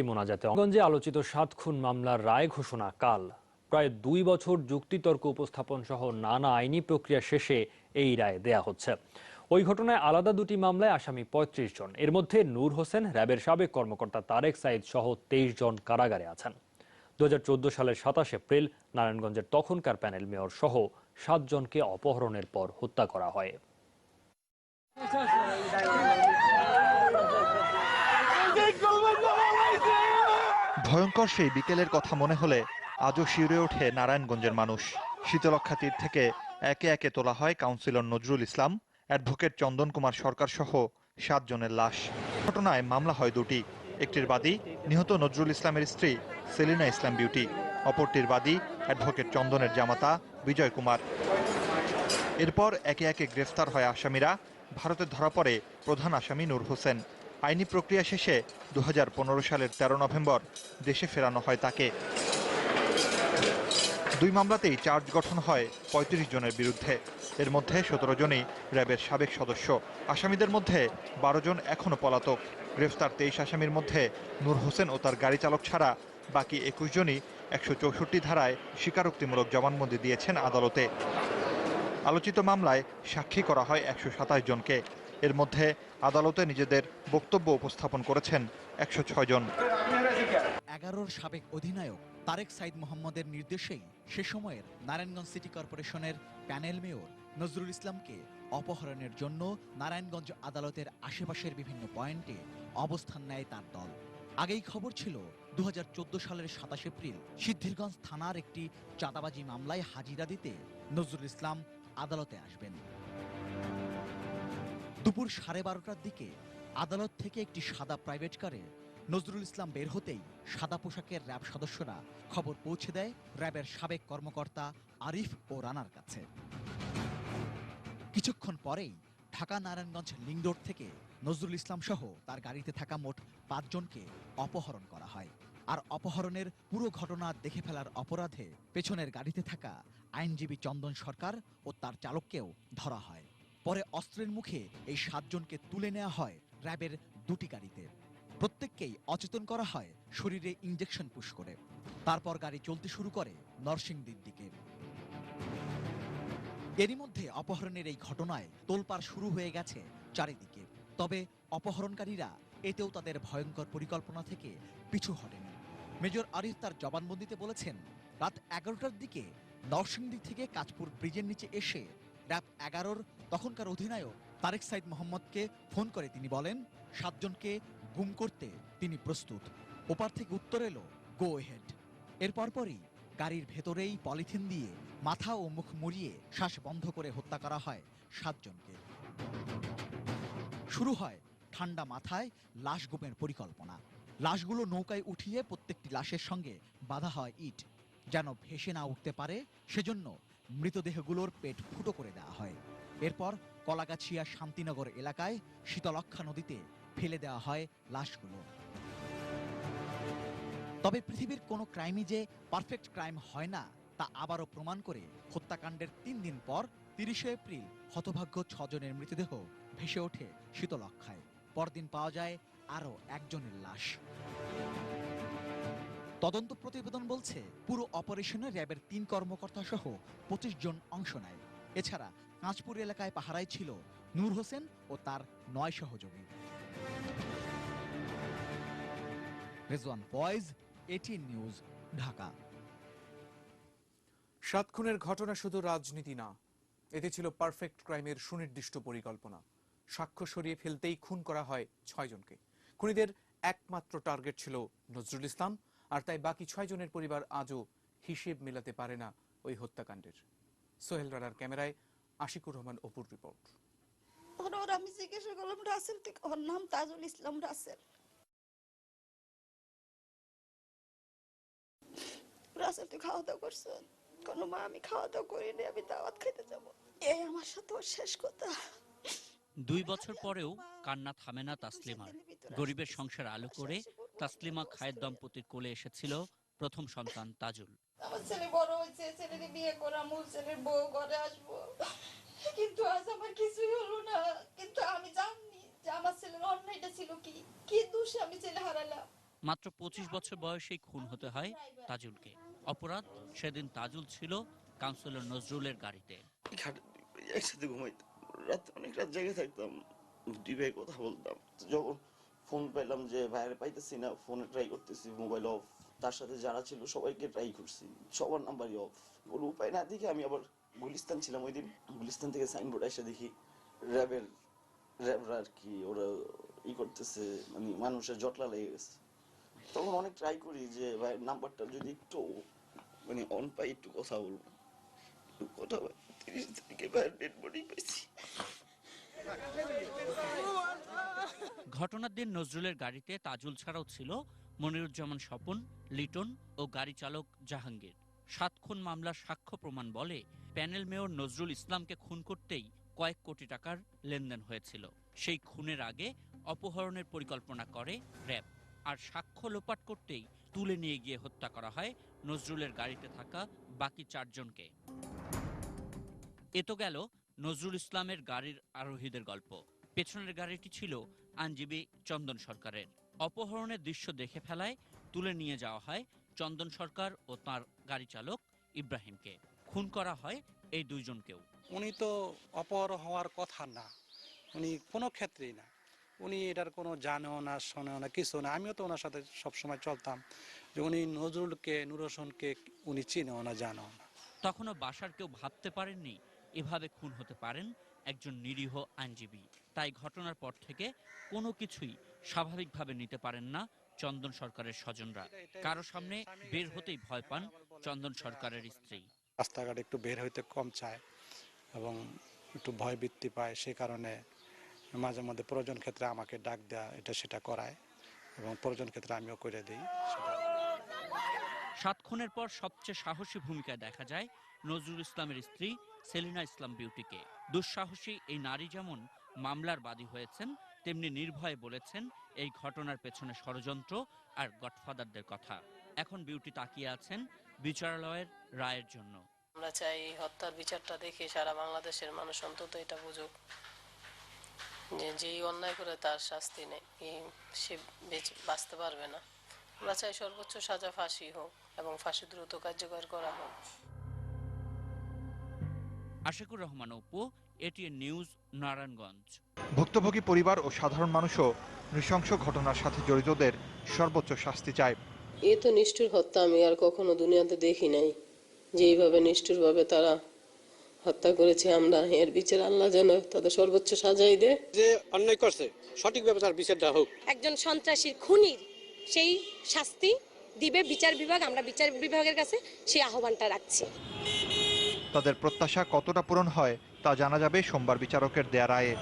মোনাজাতে আলোচিত সাত খুন মামলার রায় ঘোষণা কাল। প্রায় দুই বছর যুক্তিতর্ক উপস্থাপন সহ নানা আইনি প্রক্রিয়া শেষে এই রায় দেয়া হচ্ছে। ওই ঘটনায় আলাদা দুটি মামলায় আসামি পঁয়ত্রিশ জন। এর মধ্যে নূর হোসেন, র্যাবের সাবেক কর্মকর্তা তারেক সাইদ সহ তেইশ জন কারাগারে আছেন। দু হাজার চোদ্দ সালের সাতাশ এপ্রিল নারায়ণগঞ্জের তখনকার প্যানেল মেয়র সহ সাতজনকে অপহরণের পর হত্যা করা হয়। ভয়ঙ্কর সেই বিকেলের কথা মনে হলে আজও শিউরে ওঠে নারায়ণগঞ্জের মানুষ। শীতলক্ষা তীর থেকে একে একে তোলা হয় কাউন্সিলর নজরুল ইসলাম, অ্যাডভোকেট চন্দন কুমার সরকার সহ সাতজনের লাশ। ঘটনায় মামলা হয় দুটি, একটির বাদী নিহত নজরুল ইসলামের স্ত্রী সেলিনা ইসলাম বিউটি, অপরটির বাদী অ্যাডভোকেট চন্দনের জামাতা বিজয় কুমার। এরপর একে একে গ্রেফতার হয় আসামিরা। ভারতে ধরা পড়ে প্রধান আসামি নূর হোসেন। আইনি প্রক্রিয়া শেষে দু হাজার পনেরো সালের তেরো নভেম্বর দেশে ফেরানো হয় তাকে। দুই মামলাতেই চার্জ গঠন হয় পঁয়ত্রিশ জনের বিরুদ্ধে। এর মধ্যে সতেরো জনই র্যাবের সাবেক সদস্য। আসামিদের মধ্যে বারো জন এখনও পলাতক। গ্রেফতার তেইশ আসামির মধ্যে নূর হোসেন ও তার গাড়ি চালক ছাড়া বাকি একুশ জনই একশো চৌষট্টি ধারায় স্বীকারোক্তিমূলক জবানবন্দি দিয়েছেন আদালতে। আলোচিত মামলায় সাক্ষী করা হয় একশো সাতাশ জনকে। এর মধ্যে আদালতে নিজেদের বক্তব্য উপস্থাপন করেছেন একশো ছয় জন। এগারোর সাবেক অধিনায়ক তারেক সাইদ মোহাম্মদের নির্দেশেই সে সময়ের নারায়ণগঞ্জ সিটি কর্পোরেশনের প্যানেল মেয়র নজরুল ইসলামকে অপহরণের জন্য নারায়ণগঞ্জ আদালতের আশেপাশের বিভিন্ন পয়েন্টে অবস্থান নেয় তার দল। আগেই খবর ছিল দু হাজার চোদ্দ সালের সাতাশ এপ্রিল সিদ্ধিরগঞ্জ থানার একটি চাঁদাবাজি মামলায় হাজিরা দিতে নজরুল ইসলাম আদালতে আসবেন। দুপুর সাড়ে বারোটার দিকে আদালত থেকে একটি সাদা প্রাইভেট কারে নজরুল ইসলাম বের হতেই সাদা পোশাকের র্যাব সদস্যরা খবর পৌঁছে দেয় র্যাবের সাবেক কর্মকর্তা আরিফ ও রানার কাছে। কিছুক্ষণ পরেই ঢাকা নারায়ণগঞ্জ লিংডোর থেকে নজরুল ইসলাম সহ তার গাড়িতে থাকা মোট পাঁচজনকে অপহরণ করা হয়। আর অপহরণের পুরো ঘটনা দেখে ফেলার অপরাধে পেছনের গাড়িতে থাকা আইনজীবী চন্দন সরকার ও তার চালককেও ধরা হয়। পরে অস্ত্রের মুখে এই সাতজনকে তুলে নেওয়া হয় র্যাবের দুটি গাড়িতে। প্রত্যেককেই অচেতন করা হয় শরীরে ইঞ্জেকশন পুশ করে। তারপর গাড়ি চলতে শুরু করে নরসিংদীর দিকে। এরই মধ্যে অপহরণের এই ঘটনায় তোলপাড় শুরু হয়ে গেছে চারিদিকে। তবে অপহরণকারীরা এতেও তাদের ভয়ঙ্কর পরিকল্পনা থেকে পিছু হটেনি। মেজর আরিফ তার জবানবন্দিতে বলেছেন, রাত এগারোটার দিকে নরসিংদী থেকে কাজপুর ব্রিজের নিচে এসে র্যাব এগারোর তখনকার অধিনায়ক তারেক সাইদ মোহাম্মদকে ফোন করে তিনি বলেন, সাতজনকে গুম করতে তিনি প্রস্তুত। ওপার থেকে উত্তর এলো গো হেড এর পরপরই গাড়ির ভেতরেই পলিথিন দিয়ে মাথা ও মুখ মুড়িয়ে শ্বাস বন্ধ করে হত্যা করা হয় সাতজনকে। শুরু হয় ঠান্ডা মাথায় লাশ গুমের পরিকল্পনা। লাশগুলো নৌকায় উঠিয়ে প্রত্যেকটি লাশের সঙ্গে বাঁধা হয় ইট। যেন ভেসে না উঠতে পারে, সেজন্য মৃতদেহগুলোর পেট ফুটো করে দেওয়া হয়। এরপর কলাগাছিয়া শান্তিনগর এলাকায় শীতলক্ষা নদীতে ফেলে দেওয়া হয় লাশগুলো। তবে পৃথিবীর কোনো ক্রাইমই যে পারফেক্ট ক্রাইম হয় না, তা আবারও প্রমাণ করে হত্যাকাণ্ডের তিন দিন পর তিরিশে এপ্রিল হতভাগ্য ছজনের মৃতদেহ ভেসে ওঠে শীতলক্ষায় পরদিন পাওয়া যায় আরও একজনের লাশ। তদন্ত প্রতিবেদন বলছে, পুরো অপারেশনে র্যাবের তিন কর্মকর্তা সহ পঁচিশ জন অংশ নেয়। এছাড়া কাঁচপুর এলাকায় পাহারায় ছিল নূর হোসেন ও তার নয় সহযোগী। Rezwan ATN news, Dhaka. সাত খুনের ঘটনা শুধু রাজনীতি না, এতে ছিল পারফেক্ট ক্রাইমের সুনির্দিষ্ট পরিকল্পনা। সাক্ষ্য সরিয়ে ফেলতেই খুন করা হয় ছয়জনকে খুনিদের একমাত্র টার্গেট ছিল নজরুল ইসলাম আর তাই বাকি ছয়জনের পরিবার আজও হিসেব মেলাতে পারে না ওই হত্যাকাণ্ডের। সোহেল রানার ক্যামেরায় আশিকুর রহমান অপুর রিপোর্ট। ওর ওর আমি জিজ্ঞাসা করলাম রাসেল থেকে ওর নাম? তাজুল ইসলাম রাসেল। রাসেল তুই খাওয়া দাওয়া করছ? কোনো মা আমি খাওয়া দাওয়া করিনি আমি দাওয়াত খেতে যাব। এই আমার সাথে ওর শেষ কথা। দুই বছর পরেও কান্না থামে না তাসলিমার। গরিবের সংসার আলো করে তাসলিমা খায়ের দম্পতির কোলে এসেছিল প্রথম সন্তান তাজুল। আমার ছেলে বড় হয়েছে ছেলের বিয়ে করা মূল ছেলের বউ ঘরে আসব। কিন্তু আজ আমার কিছুই হলো না। কিন্তু আমি জানি যে আমার ছেলের অন্যায়টা ছিল কি। কি দোষে আমি ছেলে হারালাম? মাত্র পঁচিশ বছর বয়সেই খুন হতে হয় তাজুলকে। অপরাধ সেদিন তাজুল ছিল কাউন্সিলর নজরুলের গাড়িতে। একসাথে ঘুমাইতাম। রাত অনেক রাত জেগে থাকতাম। দুই ভাই কথা বলতাম। যখন ফোন পেলাম যে ভাইয়ের পাইতেছি না, ফোনে ট্রাই করতেছি মোবাইল অফ তার সাথে যারা ছিল, সবাইকে ট্রাই করছি। সবার নাম্বারই অফ কোনো উপায় না দেখে আমি আবার গুলিস্তান ছিলাম ওই দিন। গুলিস্তান থেকে সাইনবোর্ড এসে দেখি, র্যাবের, র্যাবরা আর কি, ওরা ই করতেছে মানে মানুষের জটলা লেগে গেছে। তখন অনেক ট্রাই করি যে ভাইয়ের নাম্বারটা যদি একটু মানে অন পাই, একটু কথা বলব। কথা তিরিশ তারিখে ভাইয়ের ডেড বডি ঘটনার দিন নজরুলের গাড়িতে তাজুল ছাড়াও ছিল মনিরুজ্জামান স্বপন, লিটন ও গাড়ি চালক জাহাঙ্গীর। সাত খুন মামলার সাক্ষ্য প্রমাণ বলে প্যানেল মেয়র নজরুল ইসলামকে খুন করতেই কয়েক কোটি টাকার লেনদেন হয়েছিল। সেই খুনের আগে অপহরণের পরিকল্পনা করে র্যাব। আর সাক্ষ্য লোপাট করতেই তুলে নিয়ে গিয়ে হত্যা করা হয় নজরুলের গাড়িতে থাকা বাকি চারজনকে। এ তো গেল নজরুল ইসলামের গাড়ির আরোহীদের গল্প। পেছনের গাড়িটি ছিল আইনজীবী চন্দন সরকারের। অপহরণের দৃশ্য দেখে ফেলায় তুলে নিয়ে যাওয়া হয় চন্দন সরকার ও তার গাড়ি চালক ইব্রাহিমকে। খুন করা হয় এই দুইজনকেও। উনি তো অপর হওয়ার কথা না উনি কোনো ক্ষেত্রেই না। উনি এটার কোনো জানেও না শোনেও না কিছু না। আমিও তো ওনার সাথে সবসময় চলতাম যে উনি নজরুলকে নুর হোসেনকে উনি চিনেও না জানেও না। তখনও বাসার কেউ ভাবতে পারেননি এভাবে খুন হতে পারেন একজন নিরীহ আইনজীবী। তাই ঘটনার পর থেকে কোনো কিছুই স্বাভাবিকভাবে নিতে পারেন না চন্দন সরকারের স্বজনরা। কারও সামনে বের হতেই ভয় পান চন্দন সরকারের স্ত্রী। রাস্তাঘাটে একটু বের হইতে কম চায় এবং একটু ভয় বৃত্তি পায় সে কারণে মাঝে মধ্যে প্রয়োজন ক্ষেত্রে আমাকে ডাক দেয়া এটা সেটা করায় এবং প্রয়োজন ক্ষেত্রে আমিও করে দিই সাত খুনের পর সবচেয়ে সাহসী ভূমিকায় দেখা যায় নজরুল ইসলামের স্ত্রী সেলিনা ইসলাম বিউটিকে। দুঃসাহসী এই নারী যেমন মামলার বাদী হয়েছেন, তেমনি নির্ভয়ে বলেছেন এই ঘটনার পেছনে ষড়যন্ত্র আর গডফাদারদের কথা। এখন বিউটি তাকিয়ে আছেন বিচারালয়ের রায়ের জন্য। আমরা চাই হত্যার বিচারটা দেখে সারা বাংলাদেশের মানুষ অন্তত এটা বুঝুক। যে যেই অন্যায় করে তার শাস্তি নেই সে বেঁচে বাঁচতে পারবে না। আমরা চাই সর্বোচ্চ সাজা ফাঁসি হোক এবং ফাঁসি দ্রুত কার্যকর করা হোক। Ashikur Rahman Apu ATN news Narayanganj. ভুক্তভোগী পরিবার ও সাধারণ মানুষও নৃশংস ঘটনার সাথে জড়িতদের সর্বোচ্চ শাস্তি চায়। এ তো নিষ্ঠুর হত্যা আমি আর কখনো দুনিয়াতে দেখি নাই। যে এইভাবে নিষ্ঠুরভাবে তারা হত্যা করেছে আমরা এর বিচার আল্লাহ যেন তাদের সর্বোচ্চ সাজাই দেয়। যে অন্যায় করছে সঠিক ব্যবস্থার বিচারটা হোক। একজন সন্ত্রাসীর খুনির সেই শাস্তি দিবে বিচার বিভাগ আমরা বিচার বিভাগের কাছে সেই আহ্বানটা রাখছি। তাদের প্রত্যাশা কতটা পূরণ হয় তা জানা যাবে সোমবার বিচারকের দেয়া রায়ে।